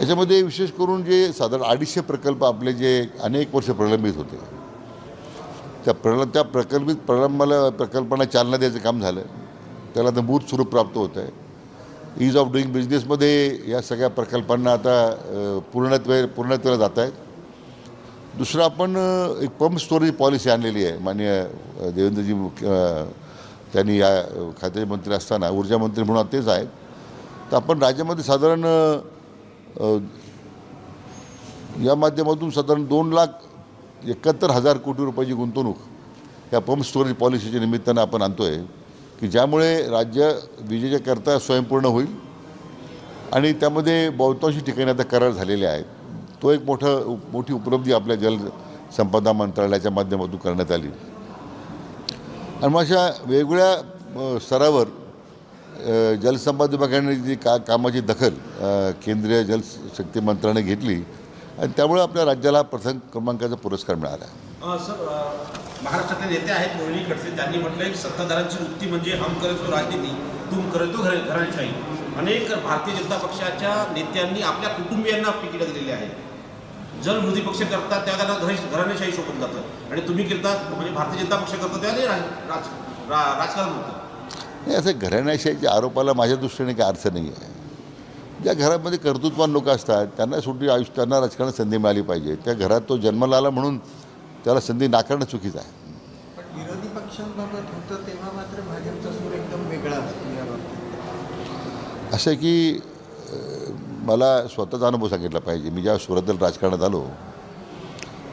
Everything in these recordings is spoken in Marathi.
याच्यामध्ये विशेष करून जे साधारण अडीचशे प्रकल्प आपले जे अनेक वर्ष प्रलंबित होते. त्या प्रल त्या प्रकल्पित प्रलंबाला प्रकल्पांना चालना द्यायचं काम झालं. त्याला आता मूर्त स्वरूप प्राप्त होत आहे. ईज ऑफ डुईंग बिझनेसमध्ये या सगळ्या प्रकल्पांना आता पूर्णत्वे पूर्णत्व पूर्णत्वाला जात आहेत. दुसरं आपण एक पंप स्टोरेज पॉलिसी आणलेली आहे. माननीय देवेंद्रजी मुख्य त्यांनी या खात्याचे मंत्री असताना ऊर्जा मंत्री म्हणून तेच आहेत. तर आपण राज्यामध्ये साधारण या माध्यमातून साधारण दोन लाख एकाहत्तर हजार कोटी रुपयाची गुंतवणूक या पंप स्टोरेज पॉलिसीच्या निमित्तानं आपण आणतो आहे की ज्यामुळे राज्य विजेच्या करता स्वयंपूर्ण होईल आणि त्यामध्ये बहुतांशी ठिकाणी आता करार झालेले आहेत. तो एक मोठं मोठी उपलब्धी आपल्या जलसंपदा मंत्रालयाच्या माध्यमातून करण्यात आली. आणि मग अशा वेगवेगळ्या स्तरावर जलसंपदा विभागाने जी का कामाची दखल केंद्रीय जलशक्ती मंत्र्याने घेतली आणि त्यामुळे आपल्या राज्याला प्रथम क्रमांकाचा पुरस्कार मिळाला. सर महाराष्ट्रातले नेते आहेत मोहिनी खडसे. त्यांनी म्हटलंय की सत्ताधाऱ्यांची वृत्ती म्हणजे हम करतो राजनीती तुम करतो घर अनेक भारतीय जनता पक्षाच्या नेत्यांनी आपल्या कुटुंबियांना तिकीट दिलेली आहे जर विरोधी पक्ष करतात त्या त्यांना घराणे- घराणेशाही शोधून जातं. आणि तुम्ही करता म्हणजे भारतीय जनता पक्ष करतो त्याने राज- रा- राजकारण होतं. नाही असं घराण्याशाहीच्या आरोपाला माझ्या दृष्टीने काही अर्थ नाही आहे ज्या घरामध्ये कर्तृत्वान लोक असतात त्यांना शेवटी आयुष्य त्यांना राजकारणात संधी मिळाली पाहिजे. त्या घरात तो जन्माला आला म्हणून त्याला संधी नाकारणं चुकीचं आहे. विरोधी पक्षांबाबत होतं तेव्हा मात्र भाजपचा सूर एकदम वेगळा असतो या बाबतीत. असं की मला स्वतःचा अनुभव सांगितला पाहिजे. मी जेव्हा सुरतल राजकारणात आलो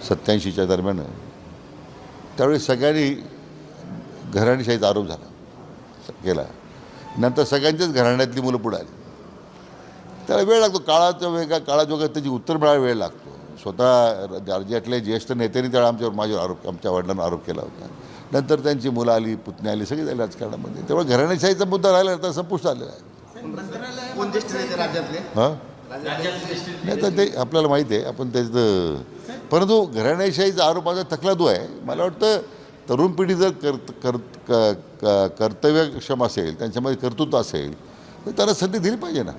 सत्याऐंशीच्या दरम्यान त्यावेळी सगळ्यांनी घराणेशाहीचा आरोप झाला. केला. नंतर सगळ्यांच्याच घराण्यातली मुलं पुढे आली. त्याला वेळ लागतो. काळाचा वेगळा वेगळा त्याची उत्तर मिळायला वेळ लागतो. स्वतः राज्यातले ज्येष्ठ नेत्यांनी त्यावेळेला आमच्यावर माझ्यावर आरोप आमच्या वडिलांना आरोप केला होता. नंतर त्यांची मुलं आली पुतणी आली सगळी झाली राजकारणामध्ये. त्यामुळे घराणेशाहीचा मुद्दा राहिला तर संपुष्ट आलेला आहे. हां? नाही तर ते आपल्याला माहिती आहे. आपण त्याचं परंतु घराणेशाहीचा आरोप माझा तकलादू आहे. मला वाटतं तरुण पिढी जर कर कर क- क- कर्तव्यक्षम असेल त्यांच्यामध्ये कर्तृत्व असेल तर त्यांना संधी दिली पाहिजे ना.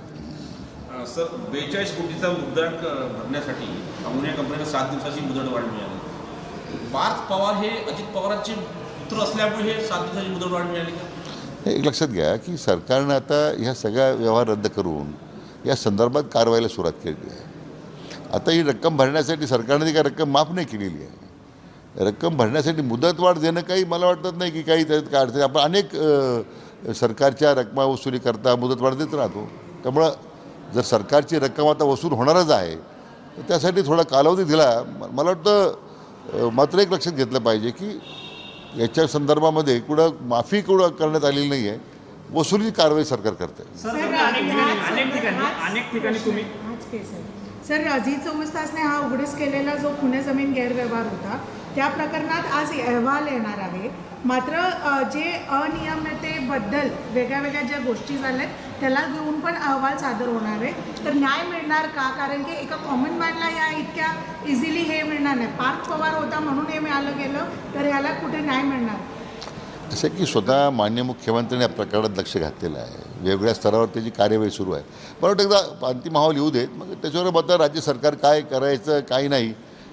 सर बेचाळीस कोटीचा मुद्दण भरण्यासाठी अमोनिया कंपनीला सात दिवसाची मुदतवाढ मिळाली पार्थ पवार हे अजित पवारांचे पुत्र असल्यामुळे हे सात दिवसाची मुदतवाढ मिळाली का? एक लक्षात घ्या की सरकारनं आता ह्या सगळ्या व्यवहार रद्द करून या संदर्भात कारवाईला सुरुवात केली आहे. आता ही रक्कम भरण्यासाठी सरकारने ती काय रक्कम माफ नाही केलेली आहे. रक्कम भरण्यासाठी मुदतवाढ देणं काही मला वाटत नाही की काही त्याच्यात काय अडचण आपण अनेक सरकारच्या रकमा वसुली करता मुदतवाढ देत राहतो. त्यामुळं जर सरकारची रक्कम आता वसूल होणारच आहे तर त्यासाठी थोडा कालावधी दिला. मला वाटतं मात्र एक लक्षात घेतलं पाहिजे की याच्या संदर्भामध्ये कुठं माफी कुठं करण्यात आलेली नाही आहे वसुली कारवाई सरकार करते सर तुम्ही अनेक चोवीस तासने हा उघडीस केलेला जो खुने जमीन गैरव्यवहार होता त्या प्रकरणात आज अहवाल येणार आहे. मात्र जे अनियमिततेबद्दल वेगळ्या वेगळ्या ज्या गोष्टी झाल्या आहेत त्याला घेऊन पण अहवाल सादर होणार आहे. तर न्याय मिळणार का? कारण की एका कॉमन मॅनला या इतक्या इझिली हे मिळणार नाही. पार्थ पवार होता म्हणून हे मिळालं गेलं तर ह्याला कुठे न्याय मिळणार? असं की स्वतः मान्य मुख्यमंत्र्यांनी या प्रकरणात लक्ष घातलेलं आहे. वेगवेगळ्या स्तरावर त्याची कार्यवाही सुरू आहे. मला वाटतं एकदा अंतिम अहवाल येऊ देत मग त्याच्यावर मात्र राज्य सरकार काय करायचं काय नाही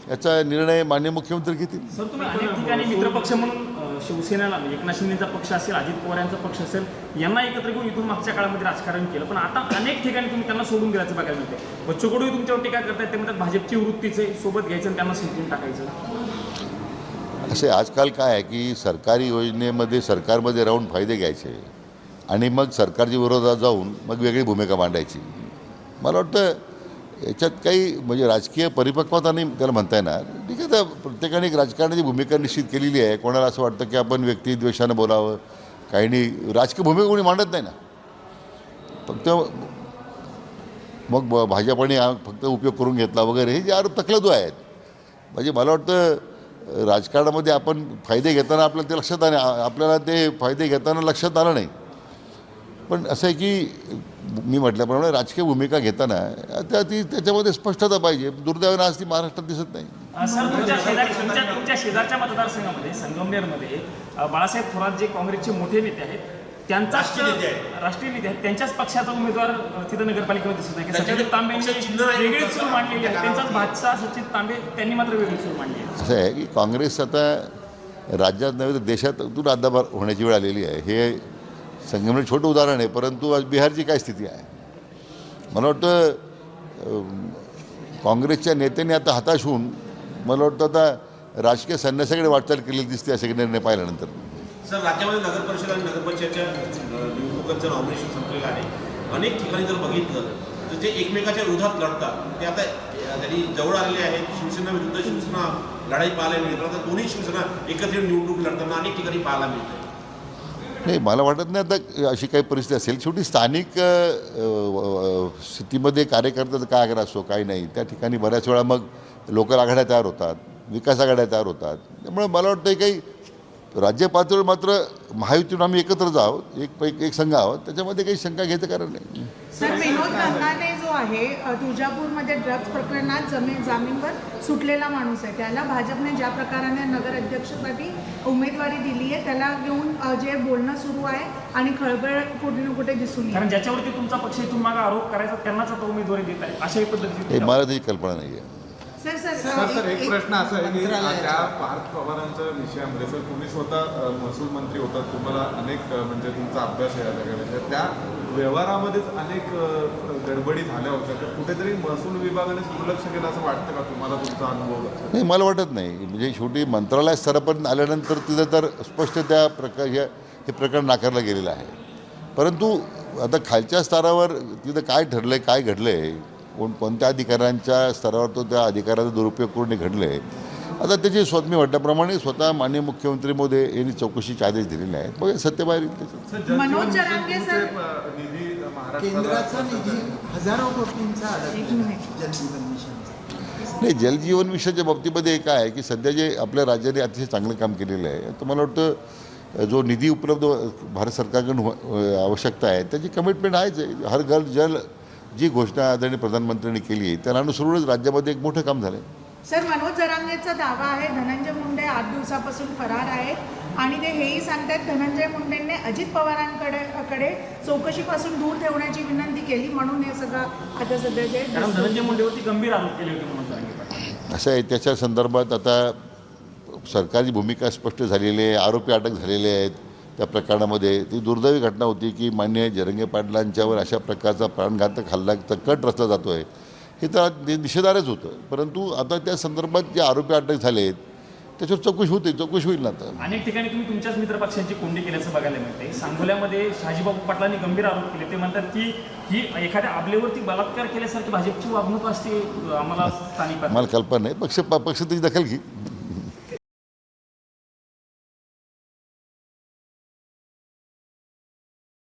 याचा निर्णय मान्य मुख्यमंत्री घेतील. सर तुम्ही अनेक ठिकाणी मित्रपक्ष म्हणून शिवसेनेला म्हणजे एकनाथ शिंदेचा पक्ष असेल अजित पवार यांचा पक्ष असेल यांना एकत्र घेऊन इथून मागच्या काळामध्ये राजकारण केलं. पण आता अनेक ठिकाणी तुम्ही त्यांना सोडून दिल्याचं बघायला मिळते बच्चू कडू तुमच्यावर टीका करतायत ते म्हणतात भाजपची वृत्तीचे सोबत घ्यायचं आणि त्यांना संपवून टाकायचं. असे आजकाल काय आहे की सरकारी योजनेमध्ये सरकारमध्ये राहून फायदे घ्यायचे आणि मग सरकारच्या विरोधात जाऊन मग वेगळी भूमिका मांडायची. मला वाटतं याच्यात काही म्हणजे राजकीय परिपक्वता नाही त्याला म्हणता येणार ठीक आहे तर प्रत्येकाने एक राजकारणाची भूमिका निश्चित केलेली आहे. कोणाला असं वाटतं की आपण व्यक्तिद्वेषानं बोलावं? काही नाही. राजकीय भूमिका कोणी मांडत नाही ना. फक्त मग ब- भाजपाने हा फक्त उपयोग करून घेतला वगैरे. हे जे आरोप तकलदू आहेत. म्हणजे मला वाटतं राजकारणामध्ये आपण फायदे घेताना आपल्याला ते लक्षात आले. आपल्याला ते फायदे घेताना लक्षात आलं नाही. पण असं आहे की मी म्हटल्याप्रमाणे राजकीय भूमिका घेताना त्या ती त्याच्यामध्ये स्पष्टता पाहिजे. दुर्दैवानं आज ती महाराष्ट्रात दिसत नाही. तुमच्या शेजारच्या मतदारसंघामध्ये संगमनेरमध्ये बाळासाहेब थोरात जे काँग्रेसचे मोठे नेते आहेत त्यांचाच राष्ट्रीय नेते आहेत. राष्ट्रीय नेते आहेत त्यांच्याच पक्षाचा उमेदवार तिथं नगरपालिकेमध्ये दिसत नाही. सचिन नाही. वेगळीच सूर मांडलेली आहे. त्या त्यांचाच. भाजचा सचिन तांबे त्यांनी मात्र वेगळी सूर मांडली आहे. असं आहे की काँग्रेस आता राज्यात नव्हे तर देशातून अद्दाबार होण्याची वेळ आलेली आहे. हे संगमने छोटं उदाहरण आहे परंतु आज बिहारची काय स्थिती आहे? मला वाटतं काँग्रेसच्या नेत्यांनी आता हताश होऊन मला वाटतं आता राजकीय संन्यासाकडे वाटचाल केलेली दिसते असे निर्णय पाहिल्यानंतर. सर राज्यामध्ये नगर परिषद आणि नगरपंचायतच्या निवडणुकांचं नॉमिनेशन संपलेलं आहे. अनेक ठिकाणी जर बघितलं तर जे एकमेकाच्या विरोधात लढतात ते आता त्यांनी जवळ आलेले आहेत. शिवसेना विरुद्ध शिवसेना लढाई पाहायला मिळते आता दोन्ही शिवसेना एकत्र निवडणूक लढताना अनेक ठिकाणी पाहायला मिळते नाही मला वाटत नाही आता अशी काही परिस्थिती असेल. शेवटी स्थानिक स्थितीमध्ये कार्यकर्त्याचा काय आग्रह असतो काय नाही त्या ठिकाणी बऱ्याच वेळा मग लोकल आघाड्या तयार होतात विकास आघाड्या तयार होतात. त्यामुळे मला वाटतं काही राज्य पातळीवर मात्र महायुतीतून आम्ही एकत्र आहोत एक पैकी एक संघ आहोत त्याच्यामध्ये काही शंका घ्यायचं कारण नाही. सर विनोद गंगाने जो आहे तुळजापूरमध्ये ड्रग्ज प्रकरणात जमीन जामीनवर सुटलेला माणूस आहे. त्याला भाजपने ज्या प्रकाराने नगर अध्यक्षसाठी उमेदवारी दिली आहे त्याला घेऊन जे बोलणं सुरू आहे आणि खळबळ कुठे ना कुठे दिसून कारण ज्याच्यावरती तुमचा पक्ष इथून मागे आरोप करायचा त्यांनाच आता उमेदवारी देत आहे. अशाही हे पद्धतीची मला त्याची कल्पना नाही आहे सर सर एक प्रश्न असा आहे की त्या पार्थ पवारांच्या विषयामध्ये सर तुम्ही स्वतः महसूल मंत्री होतात तुम्हाला अनेक म्हणजे तुमचा अभ्यास आहे या सगळ्या त्या व्यवहारामध्येच अनेक गडबडी झाल्या होत्या. तर कुठेतरी महसूल विभागाने दुर्लक्ष केलं असं वाटतं का? तुम्हाला तुमचा अनुभव नाही मला वाटत नाही. म्हणजे शेवटी मंत्रालय स्तरापर्यंत आल्यानंतर तिथं तर स्पष्ट त्या प्रकार हे हे प्रकरण नाकारलं गेलेलं आहे. परंतु आता खालच्या स्तरावर तिथं काय ठरलं आहे काय घडलं आहे कोण कोणत्या अधिकाऱ्यांच्या स्तरावर तो त्या अधिकाराचा दुरुपयोग करून घडलं आहे आता त्याची स्वतः मी म्हटल्याप्रमाणे स्वतः माननीय मुख्यमंत्री मोदी यांनी चौकशीचे आदेश दिलेले आहेत. बघा सत्य बाहेर येईल त्याचं सर, जलजीवन मनोज मिशन जरांगे तुमचे, सर- अ, निधी अ, महाराष्ट्राला केंद्राचा निधी हजारो कोटींचा एक अडकला मिनिट. जलजीवन मिशनचा नाही जलजीवन मिशनच्या बाबतीमध्ये काय आहे की सध्या जे आपल्या राज्याने अतिशय चांगलं काम केलेलं आहे तर मला वाटतं जो निधी उपलब्ध भारत सरकारकडून हो- अ, आवश्यकता आहे त्याची कमिटमेंट आहेच. आहे हर घर जल जी घोषणा आदरणीय प्रधानमंत्र्यांनी केली आहे त्याला अनुसरूनच राज्यामध्ये एक मोठं काम झालं आहे सर मनोज जरांगेचा दावा आहे धनंजय मुंडे आठ दिवसापासून फरार आहेत आणि ते हेही सांगतात धनंजय मुंडेंनी अजित पवारांकडे कडे चौकशीपासून दूर ठेवण्याची विनंती केली म्हणून हे सगळं आता सध्या जे कारण धनंजय मुंडेवरती गंभीर आरोप केले होते म्हणून सांगितलं. असं आहे त्याच्या संदर्भात आता सरकारची भूमिका स्पष्ट झालेली आहे आरोपी अटक झालेले आहेत. त्या प्रकरणामध्ये. ती दुर्दैवी घटना होती की मान्य जरंगे पाटलांच्यावर अशा प्रकारचा प्राणघातक हल्ला कट रचला जातो आहे हे तर नि- निषेधार्हच होतं. परंतु आता त्या संदर्भात जे आरोपी अटक झाले आहेत त्याच्यावर चौकशी होते. चौकशी होईल ना आता. अनेक ठिकाणी तुम्ही तुमच्याच मित्र पक्षांची कोंडी केल्याचं बघायला मिळते सांगोल्यामध्ये शहाजीबाबू पाटलांनी गंभीर आरोप केले. ते म्हणतात की ही एखाद्या आबलेवरती बलात्कार केल्यासारखी भाजपची वागणूक असते आम्हाला स्थानिक मला कल्पना नाही. पक्ष पक्ष त्याची दखल घे.